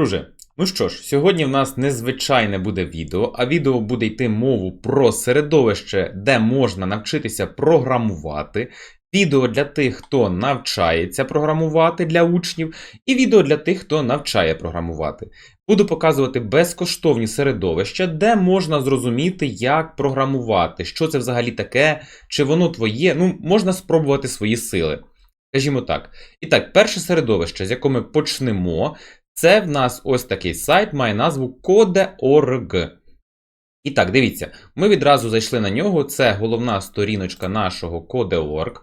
друже. Ну що ж, сьогодні в нас незвичайне буде відео, а відео буде йти мову про середовище, де можна навчитися програмувати. Відео для тих, хто навчається програмувати для учнів, і відео для тих, хто навчає програмувати. Буду показувати безкоштовні середовища, де можна зрозуміти, як програмувати, що це взагалі таке, чи воно твоє. Ну, можна спробувати свої сили. Скажімо так. І так, перше середовище, з якого ми почнемо, це в нас ось такий сайт, має назву Code.org. І так, дивіться, ми відразу зайшли на нього. Це головна сторіночка нашого Code.org.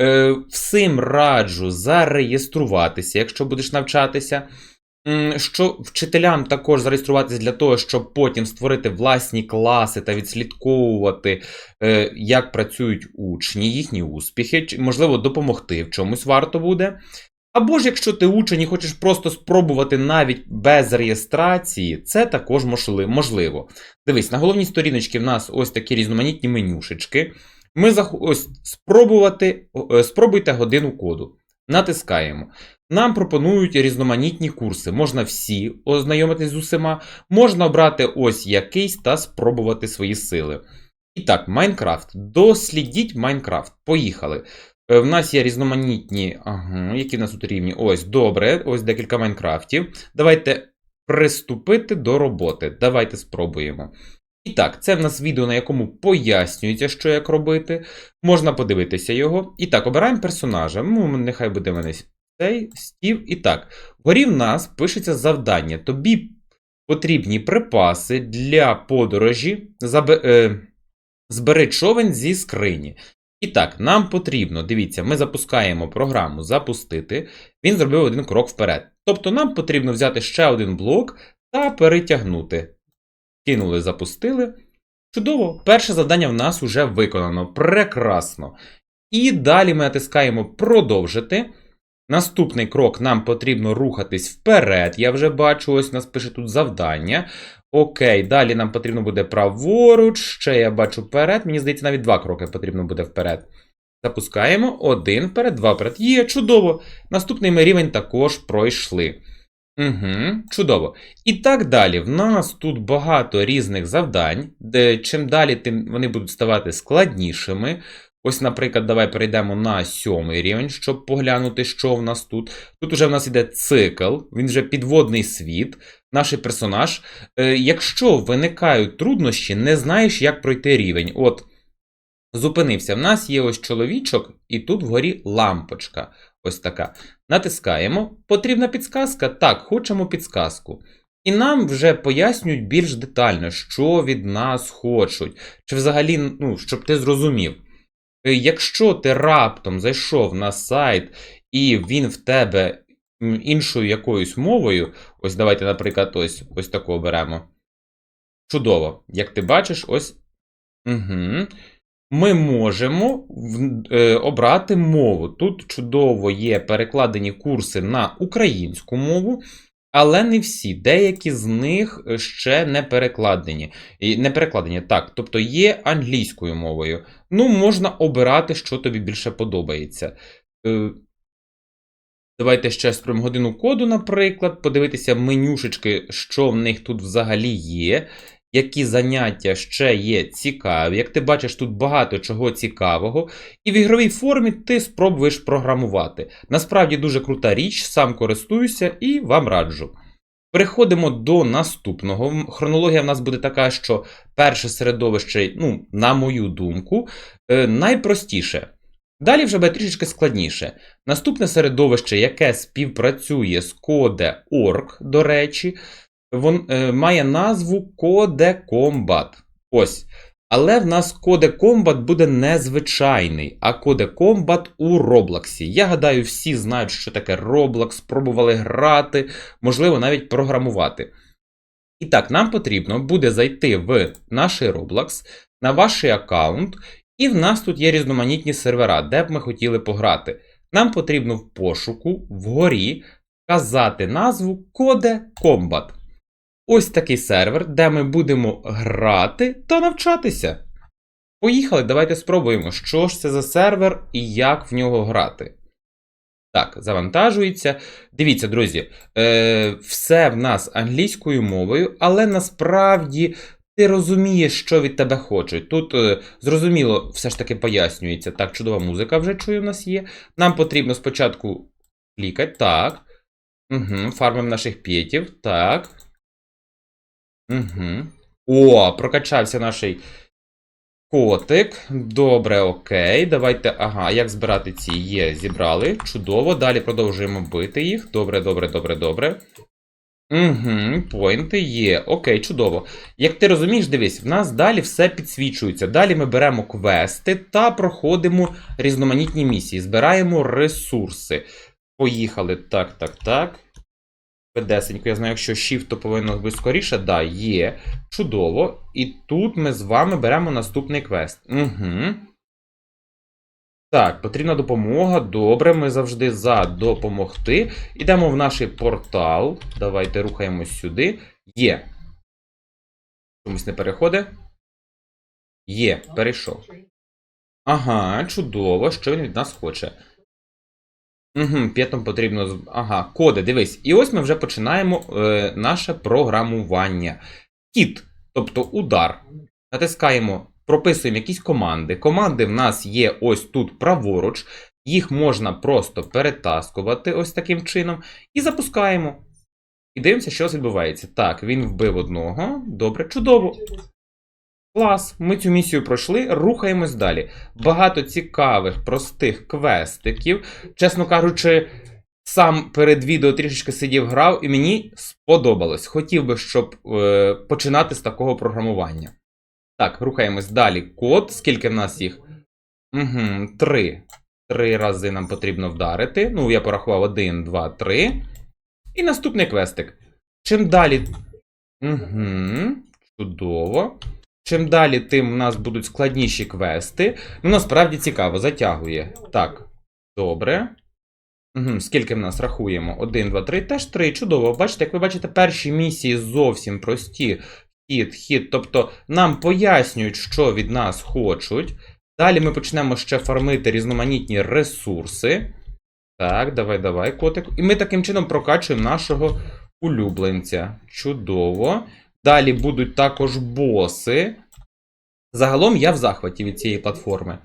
Е, всім раджу зареєструватися, якщо будеш навчатися. Що вчителям також зареєструватися для того, щоб потім створити власні класи та відслідковувати, е, як працюють учні, їхні успіхи, можливо, допомогти в чомусь варто буде. Або ж якщо ти учень і хочеш просто спробувати навіть без реєстрації, це також можливо. Дивись, на головній сторіночці в нас ось такі різноманітні менюшечки. Ми ось спробувати, е, спробуйте годину коду. Натискаємо. Нам пропонують різноманітні курси. Можна всі ознайомитись з усіма, можна обрати ось якийсь та спробувати свої сили. І так, Майнкрафт. Дослідіть Майнкрафт. Поїхали. Е, В нас є різноманітні. Ага, які в нас тут рівні? Ось, добре, ось декілька Майнкрафтів. Давайте приступити до роботи. Давайте спробуємо. І так, це в нас відео, на якому пояснюється, що як робити. Можна подивитися його. І так, обираємо персонажа. Ну, нехай буде мене цей стів. І так, вгорі в нас пишеться завдання. Тобі потрібні припаси для подорожі. Забе... Е... Збери човен зі скрині. І так, нам потрібно, дивіться, ми запускаємо програму запустити. Він зробив один крок вперед. Тобто нам потрібно взяти ще один блок та перетягнути. Кинули, запустили. Чудово, перше завдання в нас вже виконано. Прекрасно. І далі ми натискаємо продовжити. Наступний крок нам потрібно рухатись вперед. Я вже бачу, ось у нас пише тут завдання. Окей, далі нам потрібно буде праворуч, ще я бачу вперед. Мені здається, навіть два кроки потрібно буде вперед. Запускаємо один вперед, два вперед. Є, чудово. Наступний ми рівень також пройшли. Угу, чудово. І так далі. В нас тут багато різних завдань, де чим далі, тим вони будуть ставати складнішими. Ось, наприклад, давай перейдемо на сьомий рівень, щоб поглянути, що в нас тут. Тут уже в нас іде цикл, він вже підводний світ, наш персонаж. Е, якщо виникають труднощі, не знаєш, як пройти рівень. От, зупинився. В нас є ось чоловічок, і тут вгорі лампочка. Ось така. Натискаємо. Потрібна підсказка? Так, хочемо підсказку. І нам вже пояснюють більш детально, що від нас хочуть. Чи взагалі, ну, щоб ти зрозумів. Е, Якщо ти раптом зайшов на сайт і він в тебе іншою якоюсь мовою, ось давайте, наприклад, ось, ось таку беремо. Чудово. Як ти бачиш, ось. Угу. Ми можемо е, обрати мову. Тут чудово є перекладені курси на українську мову, але не всі. Деякі з них е, ще не перекладені. І не перекладені, так, тобто є англійською мовою. Ну, можна обирати, що тобі більше подобається. Давайте ще спробуємо годину коду, наприклад, подивитися менюшечки, що в них тут взагалі є, які заняття ще є цікаві. Як ти бачиш, тут багато чого цікавого, і в ігровій формі ти спробуєш програмувати. Насправді дуже крута річ, сам користуюся і вам раджу. Переходимо до наступного. Хронологія в нас буде така, що перше середовище, ну, на мою думку, е, найпростіше. Далі вже буде трішечки складніше. Наступне середовище, яке співпрацює з Code.org, до речі, вон, е, має назву Code Combat. Ось. Але в нас Code Combat буде незвичайний, а Code Combat у Роблоксі. Я гадаю, всі знають, що таке Roblox, пробували грати, можливо, навіть програмувати. І так, нам потрібно буде зайти в наш Roblox, на ваш аккаунт, і в нас тут є різноманітні сервера, де б ми хотіли пограти. Нам потрібно в пошуку вгорі вказати назву Code Combat. Ось такий сервер, де ми будемо грати та навчатися. Поїхали, давайте спробуємо, що ж це за сервер і як в нього грати. Так, завантажується. Дивіться, друзі, е, все в нас англійською мовою, але насправді ти розумієш, що від тебе хочуть. Тут е, зрозуміло, все ж таки пояснюється. Так, чудова музика вже чую, у нас є. Нам потрібно спочатку клікати. Так. Угу, фармимо наших п'єтів. Так. Угу. О, прокачався наш котик. Добре, окей. Давайте. Ага, як збирати ці? Є, зібрали. Чудово. Далі продовжуємо бити їх. Добре, добре, добре, добре. Угу, поінти є. Окей, чудово. Як ти розумієш, дивись, в нас далі все підсвічується. Далі ми беремо квести та проходимо різноманітні місії, збираємо ресурси. Поїхали. Так, так, так. Педесенько, я знаю, якщо Shift, то повинно бути скоріше. Да, є. Чудово. І тут ми з вами беремо наступний квест. Угу. Так, потрібна допомога. Добре, ми завжди за допомогти. Ідемо в наш портал. Давайте рухаємось сюди. Є. Чомусь не переходить. Є, перейшов. Ага, чудово, що він від нас хоче. Угу, п'ятом потрібно. Ага, коди, дивись. І ось ми вже починаємо е, наше програмування. Кіт, тобто удар. Натискаємо, прописуємо якісь команди. Команди в нас є ось тут праворуч. Їх можна просто перетаскувати ось таким чином. І запускаємо. І дивимося, що відбувається. Так, він вбив одного. Добре, чудово. Клас, ми цю місію пройшли, рухаємось далі. Багато цікавих, простих квестиків. Чесно кажучи, сам перед відео трішечки сидів грав, і мені сподобалось. Хотів би, щоб е, починати з такого програмування. Так, рухаємось далі. Код, скільки в нас їх? Угу, три. Три рази нам потрібно вдарити. Ну, я порахував один, два, три. І наступний квестик. Чим далі. Угу, чудово. Чим далі, тим у нас будуть складніші квести. Ну, насправді цікаво, затягує. Так, добре. Угу, скільки в нас рахуємо? 1, 2, 3, теж 3. Чудово. Бачите, як ви бачите, перші місії зовсім прості. Хід, хід. Тобто нам пояснюють, що від нас хочуть. Далі ми почнемо ще фармити різноманітні ресурси. Так, давай, давай, котик. І ми таким чином прокачуємо нашого улюбленця. Чудово. Далі будуть також боси. Загалом я в захваті від цієї платформи.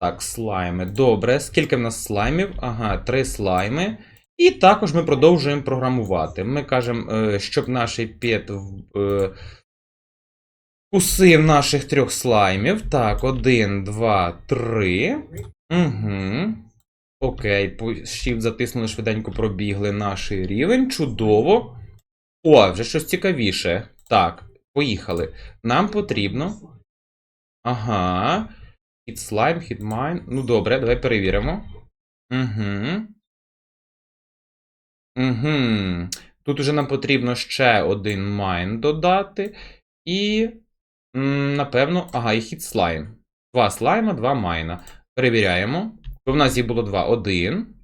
Так, слайми. Добре. Скільки в нас слаймів? Ага, три слайми. І також ми продовжуємо програмувати. Ми кажемо, е, щоб наш пет кусив наших трьох слаймів. Так, один, два, три. Угу. Окей, Shift затиснули швиденько пробігли наш рівень. Чудово. О, вже щось цікавіше. Так, поїхали. Нам потрібно. Ага. Hit slime, hit mine. Ну добре, давай перевіримо. Угу. Угу. Тут уже нам потрібно ще один майн додати. І. Напевно, ага, і hit slime. Два слайма, два майна. Перевіряємо. То в нас їх було два. Один.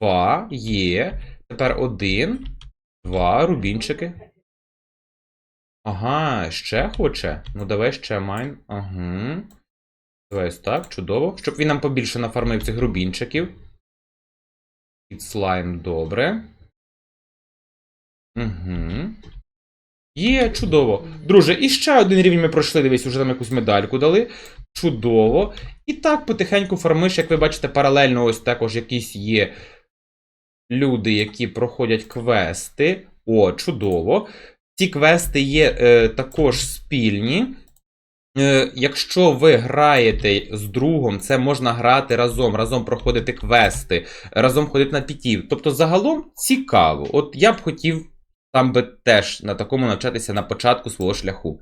Два. Є. Тепер один. Два. Рубінчики. Ага, ще хоче. Ну, давай ще майн. Ага. Давай ось так, чудово. Щоб він нам побільше нафармив цих рубінчиків. Під слайм, добре. Угу. Є, чудово. Друже, і ще один рівень ми пройшли, дивись, уже там якусь медальку дали. Чудово. І так потихеньку фармиш, як ви бачите, паралельно ось також якісь є люди, які проходять квести. О, чудово. Ці квести є е, також спільні. Е, якщо ви граєте з другом, це можна грати разом, разом проходити квести, разом ходити на пітів. Тобто, загалом цікаво. От я б хотів там би теж на такому навчатися на початку свого шляху.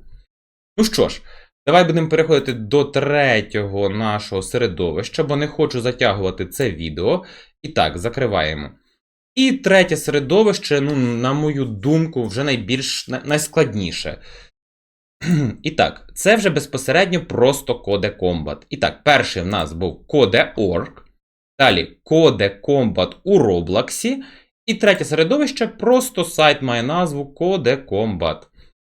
Ну що ж, давай будемо переходити до третього нашого середовища, бо не хочу затягувати це відео. І так, закриваємо. І третє середовище, ну, на мою думку, вже найбільш найскладніше. І так, це вже безпосередньо просто Code Combat. І так, перший в нас був Code.org, далі Code Combat у Роблоксі, і третє середовище просто сайт має назву Code.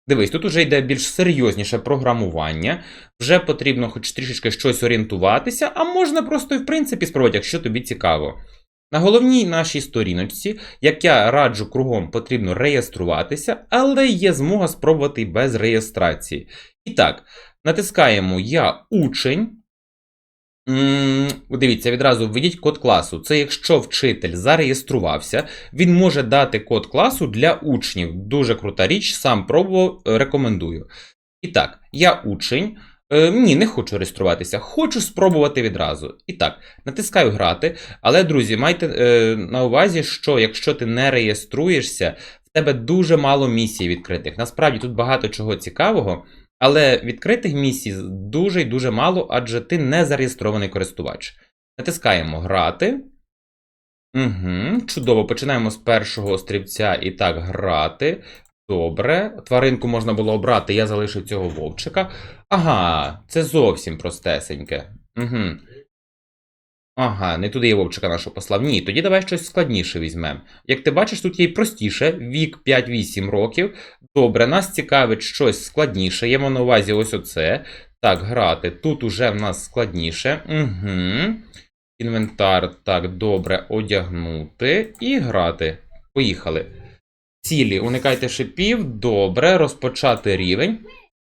Дивись, тут уже йде більш серйозніше програмування, вже потрібно хоч трішечки щось орієнтуватися, а можна просто і в принципі спробувати, якщо тобі цікаво. На головній нашій сторіночці, як я раджу кругом, потрібно реєструватися, але є змога спробувати і без реєстрації. І так, натискаємо Я учень. Дивіться, відразу введіть код класу. Це якщо вчитель зареєструвався, він може дати код класу для учнів. Дуже крута річ, сам пробував, е, рекомендую. І так, я учень. Е, ні, не хочу реєструватися, хочу спробувати відразу. І так, натискаю грати. Але, друзі, майте е, на увазі, що якщо ти не реєструєшся, в тебе дуже мало місій відкритих. Насправді тут багато чого цікавого, але відкритих місій дуже і дуже мало, адже ти не зареєстрований користувач. Натискаємо грати. Угу, чудово, починаємо з першого острівця і так грати. Добре. Тваринку можна було обрати, я залишив цього вовчика. Ага, це зовсім простесеньке. Угу. Ага, не туди я вовчика нашого послав. Ні, тоді давай щось складніше візьмемо. Як ти бачиш, тут є й простіше, вік 5-8 років. Добре, нас цікавить щось складніше. Є на увазі ось оце. Так, грати. Тут уже в нас складніше. Угу. Інвентар, так, добре, одягнути і грати. Поїхали. Цілі, уникайте шипів. Добре, розпочати рівень.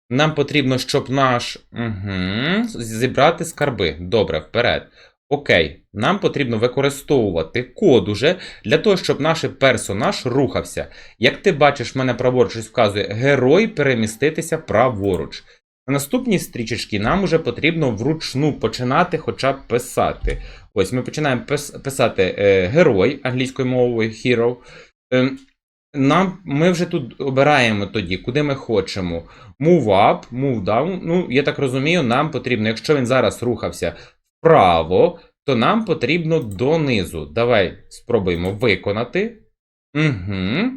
Нам потрібно, щоб наш. Угу, зібрати скарби. Добре, вперед. Окей, нам потрібно використовувати код уже для того, щоб наш персонаж рухався. Як ти бачиш, в мене праворуч вказує герой переміститися праворуч. На наступній стрічечці нам уже потрібно вручну починати хоча б писати. Ось ми починаємо пис- писати е, герой англійською мовою hero. Е, нам, ми вже тут обираємо тоді, куди ми хочемо. Move up, move down. Ну, я так розумію, нам потрібно, якщо він зараз рухався вправо, то нам потрібно донизу. Давай спробуємо виконати. Угу.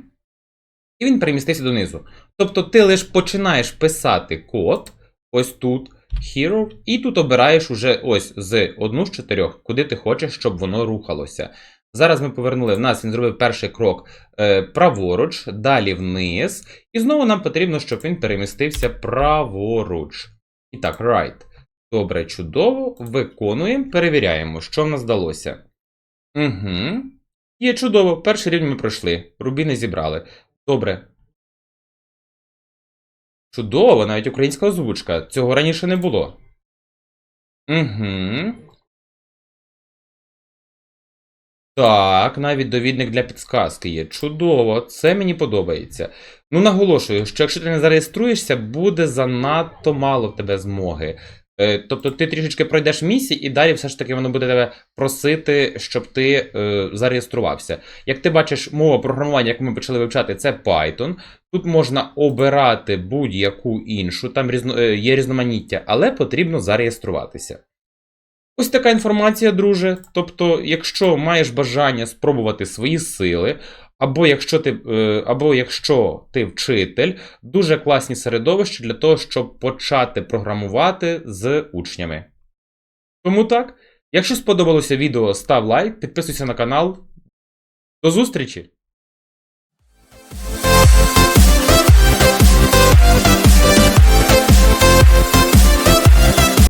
І він перемістився донизу. Тобто ти лише починаєш писати код, ось тут, hero, і тут обираєш уже ось з одну з чотирьох, куди ти хочеш, щоб воно рухалося. Зараз ми повернули, в нас він зробив перший крок е, праворуч, далі вниз. І знову нам потрібно, щоб він перемістився праворуч. І так, right. Добре, чудово. Виконуємо, перевіряємо, що в нас вдалося. Угу. Є чудово. Перший рівень ми пройшли. Рубіни зібрали. Добре. Чудово, навіть українська озвучка. Цього раніше не було. Угу. Так, навіть довідник для підсказки є. Чудово, це мені подобається. Ну, наголошую, що якщо ти не зареєструєшся, буде занадто мало в тебе змоги. Е, тобто ти трішечки пройдеш місії, і далі все ж таки воно буде тебе просити, щоб ти е, зареєструвався. Як ти бачиш, мова програмування, як ми почали вивчати, це Python. Тут можна обирати будь-яку іншу, там різно, е, є різноманіття, але потрібно зареєструватися. Ось така інформація, друже. Тобто, якщо маєш бажання спробувати свої сили, або якщо ти, е, або якщо ти вчитель, дуже класні середовища для того, щоб почати програмувати з учнями. Тому так, якщо сподобалося відео, став лайк, підписуйся на канал. До зустрічі!